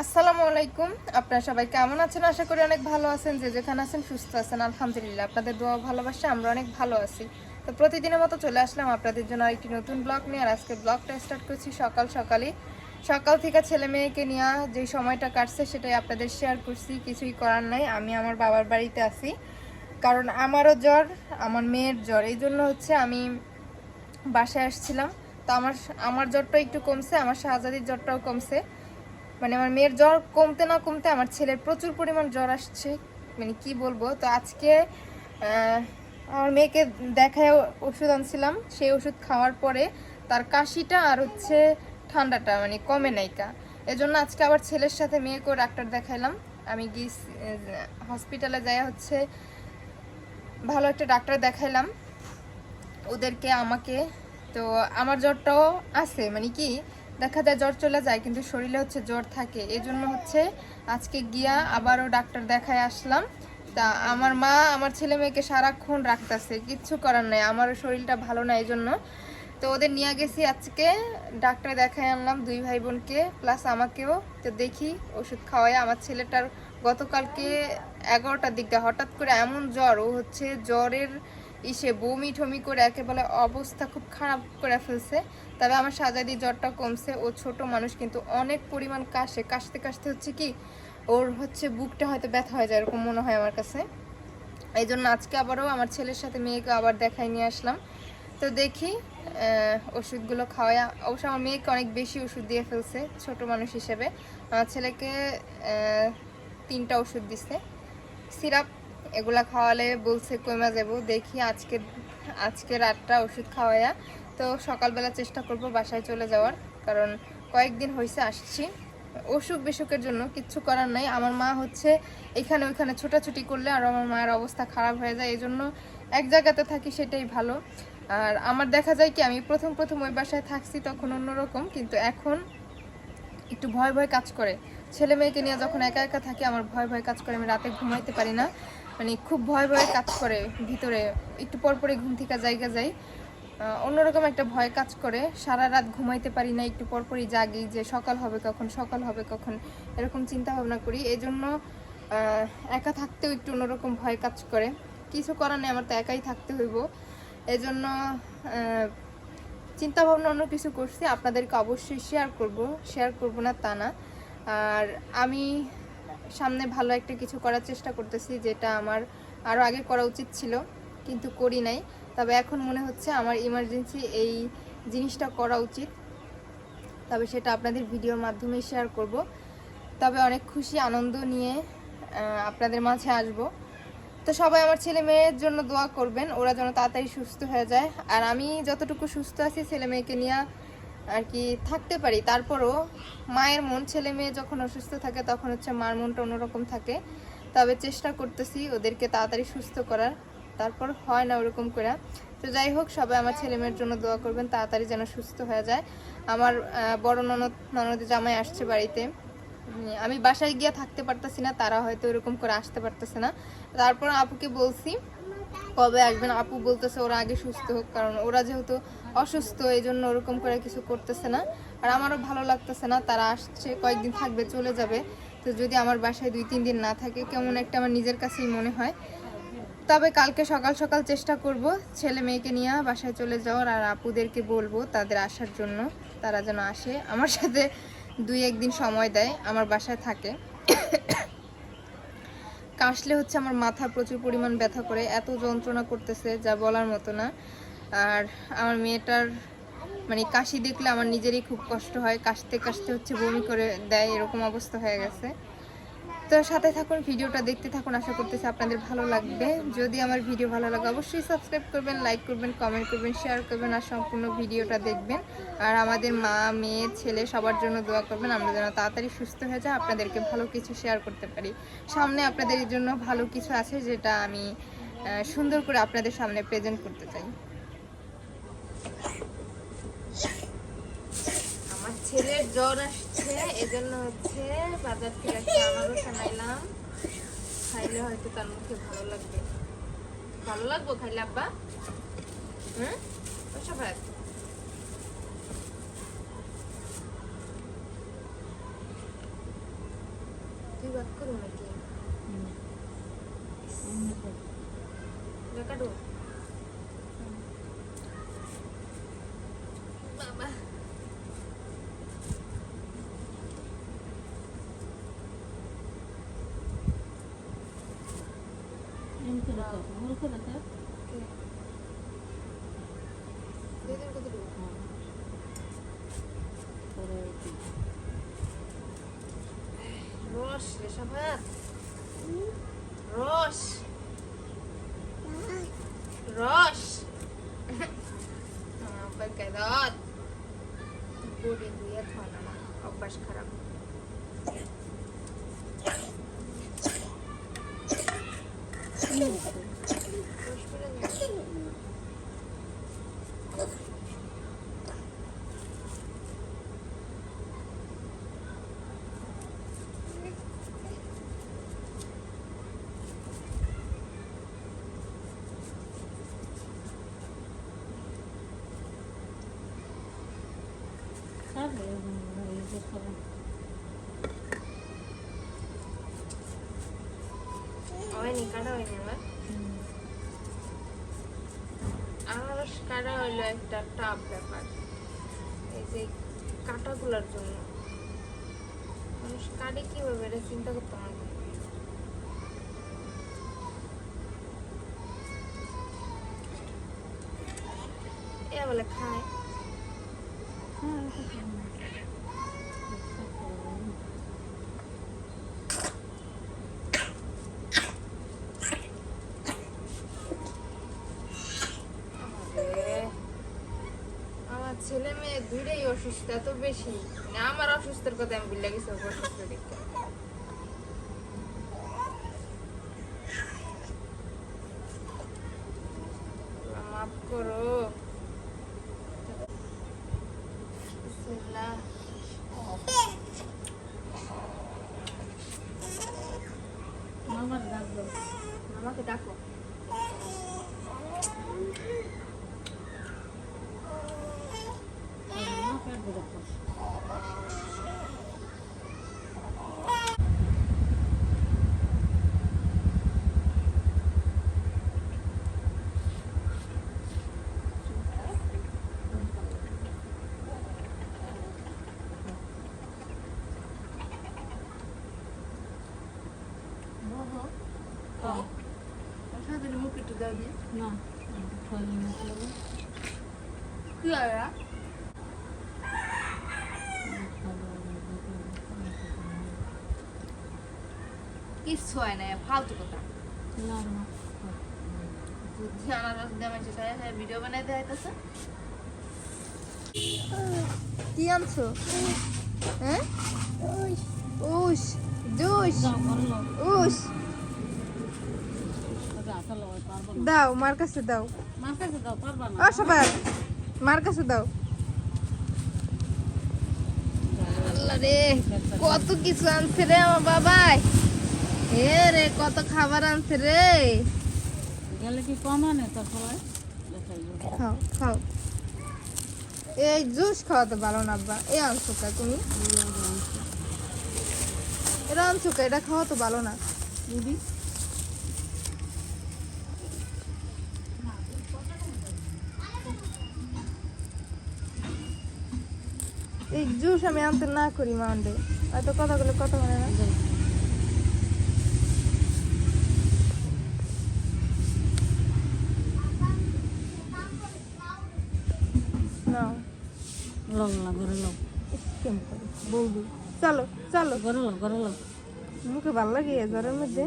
আসসালামু আলাইকুম। আপনারা সবাই কেমন আছেন? আশা করি অনেক ভালো আছেন। যে যেখানে আছেন সুস্থ আছেন। আলহামদুলিল্লাহ, আপনাদের দোয়া আমরা অনেক ভালো আছি। তো প্রতিদিনের মতো চলে আসলাম আপনাদের জন্য আরেকটি নতুন ব্লগ নিয়ে, আর আজকে ব্লগটা স্টার্ট করছি সকাল সকালে সকাল থেকে ছেলে মেয়েকে নিয়ে যে সময়টা কাটছে, সেটাই আপনাদের শেয়ার করছি। কিছুই করার নাই। আমি আমার বাবার বাড়িতে আছি। কারণ আমারও জ্বর, আমার মেয়ের জ্বর, এই জন্য হচ্ছে আমি বাসায় আসছিলাম। তো আমার আমার জ্বরটা একটু কমছে, আমার শাহজাদির জ্বরটাও কমছে। মানে আমার মেয়ের জ্বর কমতে না কমতে আমার ছেলের প্রচুর পরিমাণ জ্বর আসছে মানে কি বলব? তো আজকে আমার মেয়েকে দেখায় ওষুধ আনছিলাম, সেই ওষুধ খাওয়ার পরে তার কাশিটা আর হচ্ছে ঠান্ডাটা মানে কমে নাইকা এজন্য আজকে আবার ছেলের সাথে মেয়েকেও ডাক্তার দেখাইলাম। আমি গিয়ে হসপিটালে যাই হচ্ছে ভালো একটা ডাক্তার দেখাইলাম। ওদেরকে, আমাকে। তো আমার জ্বরটাও আছে মানে কি, দেখা যায় জ্বর চলে যায়, কিন্তু শরীরে হচ্ছে জ্বর থাকে। এই জন্য হচ্ছে আজকে গিয়া আবারও ডাক্তার দেখায় আসলাম। তা আমার মা, আমার ছেলে মেয়েকে সারাক্ষণ রাখতেছে, কিচ্ছু করার নাই। আমারও শরীরটা ভালো না এই জন্য তো ওদের নিয়ে গেছি আজকে, ডাক্তার দেখায় আনলাম দুই ভাই বোনকে, প্লাস আমাকেও। তো দেখি ওষুধ খাওয়াই আমার ছেলেটার গতকালকে এগারোটার দিকটা, হঠাৎ করে এমন জ্বর, ও হচ্ছে জ্বরের ইসে বমি ঠমি করে একেবারে অবস্থা খুব খারাপ করে ফেলছে। তবে আমার সাজাদি জ্বরটা কমছে। ও ছোট মানুষ, কিন্তু অনেক পরিমাণ কাশে। কাশতে কাশতে হচ্ছে কি, ওর হচ্ছে বুকটা হয়তো ব্যথা হয়ে যায়, এরকম মনে হয় আমার কাছে। এই জন্য আজকে আবারও আমার ছেলের সাথে মেয়েকে আবার দেখাই নিয়ে আসলাম। তো দেখি ওষুধগুলো খাওয়াই অবশ্য আমার মেয়েকে অনেক বেশি ওষুধ দিয়ে ফেলছে, ছোট মানুষ হিসেবে। আমার ছেলেকে তিনটা ওষুধ দিছে। সিরাপ এগুলা খাওয়ালে বলছে কমা যাব। দেখি আজকে আজকে রাতটা ওষুধ খাওয়াইয়া তো সকালবেলা চেষ্টা করব বাসায় চলে যাওয়ার। কারণ কয়েকদিন হয়েছে আসছি। অসুখ বিসুখের জন্য কিচ্ছু করার নাই। আমার মা হচ্ছে এখানে ওইখানে ছোটাছুটি করলে আর আমার মায়ের অবস্থা খারাপ হয়ে যায়। এই জন্য এক জায়গাতে থাকি সেটাই ভালো। আর আমার দেখা যায় কি, আমি প্রথম প্রথম ওই বাসায় থাকছি তখন অন্যরকম। কিন্তু এখন একটু ভয় ভয় কাজ করে। ছেলে মেয়েকে নিয়ে যখন একা একা থাকি আমার ভয় ভয় কাজ করে আমি রাতে ঘুমাইতে পারি না। মানে খুব ভয় ভয় কাজ করে ভিতরে একটু পর পরে ঘুম থেকে জায়গা যাই। অন্যরকম একটা ভয় কাজ করে সারা রাত ঘুমাইতে পারি না একটু পর পরই জাগি যে সকাল হবে কখন সকাল হবে কখন এরকম চিন্তা ভাবনা করি। এই জন্য একা থাকতেও একটু অন্যরকম ভয় কাজ করে। কিছু করার নেই আমার তো একাই থাকতে হইব। এই জন্য আহ, চিন্তা ভাবনা অন্য কিছু করছি আপনাদেরকে অবশ্যই শেয়ার করব শেয়ার করব না তা না। আর আমি সামনে ভালো একটা কিছু করার চেষ্টা করতেছি, যেটা আমার আরও আগে করা উচিত ছিল, কিন্তু করি নাই। তবে এখন মনে হচ্ছে আমার ইমার্জেন্সি এই জিনিসটা করা উচিত। তবে সেটা আপনাদের ভিডিওর মাধ্যমে শেয়ার করব। তবে অনেক খুশি, আনন্দ নিয়ে আপনাদের মাঝে আসব। তো সবাই আমার ছেলে মেয়ের জন্য দোয়া করবেন, ওরা যেন তাড়াতাড়ি সুস্থ হয়ে যায়। আর আমি যতটুকু সুস্থ আছি ছেলে মেয়েকে নিয়ে আর কি থাকতে পারি। তারপরও মায়ের মন, ছেলে মেয়ে যখন অসুস্থ থাকে তখন হচ্ছে মার মনটা অন্যরকম থাকে। তবে চেষ্টা করতেছি ওদেরকে তাড়াতাড়ি সুস্থ করার। তারপর হয় না ওরকম করে। তো যাই হোক, সবাই আমার ছেলে মেয়ের জন্য দোয়া করবেন, তাড়াতাড়ি যেন সুস্থ হয়ে যায়। আমার বড় ননদ ননদ জামাই আসছে বাড়িতে। আমি বাসায় গিয়ে থাকতে পারতেছি না, তারা হয়তো এরকম করে আসতে পারতেছে না। তারপর আপুকে বলছি, কবে আসবেন? আপু বলতেছে ওরা আগে সুস্থ হোক, কারণ ওরা যেহেতু অসুস্থ এই জন্য ওরকম করে কিছু করতেছে না। আর আমারও ভালো লাগতেছে না, তারা আসছে, কয়েকদিন থাকবে, চলে যাবে। তো যদি আমার বাসায় দুই, তিন দিন না থাকে, কেমন একটা আমার নিজের কাছেই মনে হয়। তবে কালকে সকাল সকাল চেষ্টা করব, ছেলে মেয়েকে নিয়ে বাসায় চলে যাওয়ার, আর আপুদেরকে বলব তাদের আসার জন্য, তারা যেন আসে। আমার সাথে দুই, একদিন সময় দেয়, আমার বাসায় থাকে। কাশলে হচ্ছে আমার মাথা প্রচুর পরিমাণ ব্যথা করে, এত যন্ত্রণা করতেছে, যা বলার মতো না। আর আমার মেয়েটার মানে কাশি দেখলে আমার নিজেরই খুব কষ্ট হয়। কাশতে কাশতে হচ্ছে বমি করে দেয়, এরকম অবস্থা হয়ে গেছে। তো সাথে থাকুন, ভিডিওটা দেখতে থাকুন, আশা করতেছি আপনাদের ভালো লাগবে। যদি আমার ভিডিও ভালো লাগে, অবশ্যই সাবস্ক্রাইব করবেন লাইক করবেন কমেন্ট করবেন শেয়ার করবেন, আর সম্পূর্ণ ভিডিওটা দেখবেন। আর আমাদের মা, মেয়ে, ছেলে সবার জন্য দোয়া করবেন, আমরা যেন তাড়াতাড়ি সুস্থ হয়ে যায় আপনাদেরকে ভালো কিছু শেয়ার করতে পারি। সামনে আপনাদের জন্য ভালো কিছু আছে, যেটা আমি সুন্দর করে আপনাদের সামনে প্রেজেন্ট করতে চাই আমার ছেলের জ্বর আসছে এজন্য হচ্ছে বাজার থেকে একটা আনারস আনাইলাম। খাইলে হয়তো তার মুখে ভালো লাগবে। ভালো লাগবো খাইলে আব্বা? হুম? সবাই তুই বাদ করো নাকি? কাটো 호텔 하세요? 네. 네 그대로. روش يا شباب روش روش بركضات بودي ديتها أنا أو بشكرك হয়নি কাটা হয়নি আমার আনারস কাটা হইল একটা টাফ ব্যাপার এই যে কাটাগুলোর জন্য মানুষ কাটে কীভাবে এটা চিন্তা করতে হবে এ বলে খায় আমার ছেলে মেয়ে দুইটাই অসুস্থ এত বেশি। না আমার অসুস্থের কথা আমি ভুলে গেছি অসুস্থ দেখতে আল্লাহ, মাফ করো বিসমিল্লাহ। আমাকে ডাকো মুখে একটু দাও দিয়ে কি আর কিচ্ছু হয় না ফালতু কথা ভিডিও বানাই দেয় তাছে কি আনছো হ্যাঁ উস জুস উস দাও মার কাছে দাও ও সবাই মার কাছে দাও। আল্লাহ রে কত কিছু আনছে রে আমার বাবাই। এ রে কত খাবার আনছে রে। গেলে কি কম আনে তোর সবাই? খাও খাও। এই জুস খাওয়াতে পারো না আব্বা। এই আনছো কা তুমি? এটা আনছো কা? এটা খাওয়া তো ভালো না। দিদি? এই জুস আমি আনতে না করি মাউন্ডে হয়তো কথাগুলো কথা মানে না চলো চলো। মুখে ভালো লাগে জ্বরের মধ্যে।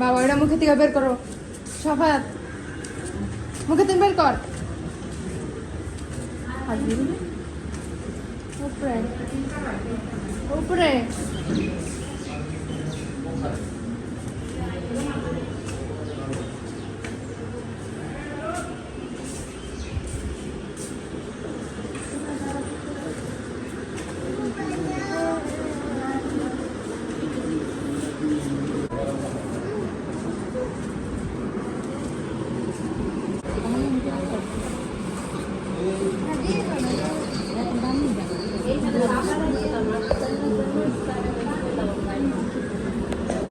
বাবা এটা মুখে থেকে বের করো। সফাত মুখে থেকে বের কর। উপরে উপরে।